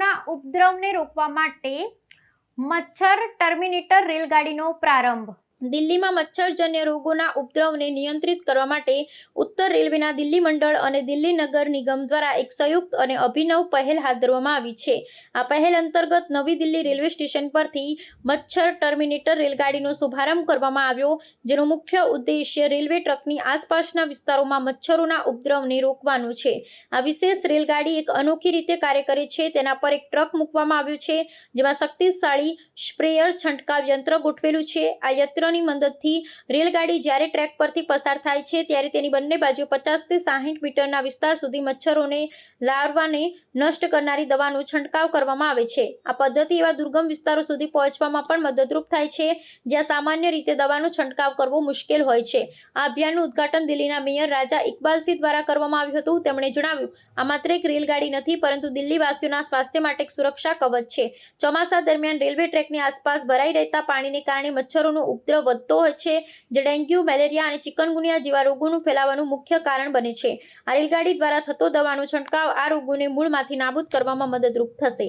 મચ્છરોના ઉપદ્રવને રોકવા માટે મચ્છર ટર્મિનેટર રેલગાડીનો પ્રારંભ. દિલ્હીમાં મચ્છરજન્ય રોગોના ઉપદ્રવને નિયંત્રિત કરવા માટે ઉત્તર રેલવેના દિલ્હી મંડળ અને દિલ્હી નગર નિગમ દ્વારા એક સંયુક્ત અને અભિનવ પહેલ હાથ ધરવામાં આવી છે. આ પહેલ અંતર્ગત નવી દિલ્હી રેલવે સ્ટેશન પરથી મચ્છર ટર્મિનેટર રેલગાડીનો શુભારંભ કરવામાં આવ્યો, જેનો મુખ્ય ઉદ્દેશ્ય રેલવે ટ્રકની આસપાસના વિસ્તારોમાં મચ્છરોના ઉપદ્રવને રોકવાનું છે. આ વિશેષ રેલગાડી એક અનોખી રીતે કાર્ય કરે છે, તેના પર એક ટ્રક મૂકવામાં આવ્યું છે, જેમાં શક્તિશાળી સ્પ્રેયર છંટકાવ યંત્ર ગોઠવેલું છે. આ યંત્રની મદદથી રેલગાડી જ્યારે ટ્રેક પરથી પસાર થાય છે, ત્યારે તેની બંને બાજુ પચાસથી સાહીઠ મીટરના વિસ્તાર સુધી મચ્છરોને લારવાને નષ્ટ કરનારી દવાનો છંટકાવ કરવામાં આવે છે. આ પદ્ધતિ એવા દુર્ગમ વિસ્તારો સુધી પહોંચવામાં પણ મદદરૂપ થાય છે, જ્યાં સામાન્ય રીતે દવાનો છંટકાવ કરવો મુશ્કેલ હોય છે. આ અભિયાનનું ઉદ્ઘાટન દિલ્હીના મેયર રાજા ઇકબાલસિંહ દ્વારા કરવામાં આવ્યું હતું. તેમણે જણાવ્યું, આ માત્ર એક રેલગાડી નથી, પરંતુ દિલ્હીવાસીઓના સ્વાસ્થ્ય માટે એક સુરક્ષા કવચ છે. ચોમાસા દરમિયાન રેલવે ટ્રેકની આસપાસ ભરાઈ રહેતા પાણીને કારણે મચ્છરોનો ઉપદ્રવ વધતો હોય છે, જે ડેન્ગ્યુ, મેલેરિયા અને ચિકનગુનિયા જેવા રોગોનું ફેલાવાનું મુખ્ય કારણ બને છે. આ રેલગાડી દ્વારા થતો દવાનો છંટકાવ આ રોગોને મૂળમાંથી નાબૂદ કરવામાં મદદરૂપ થશે.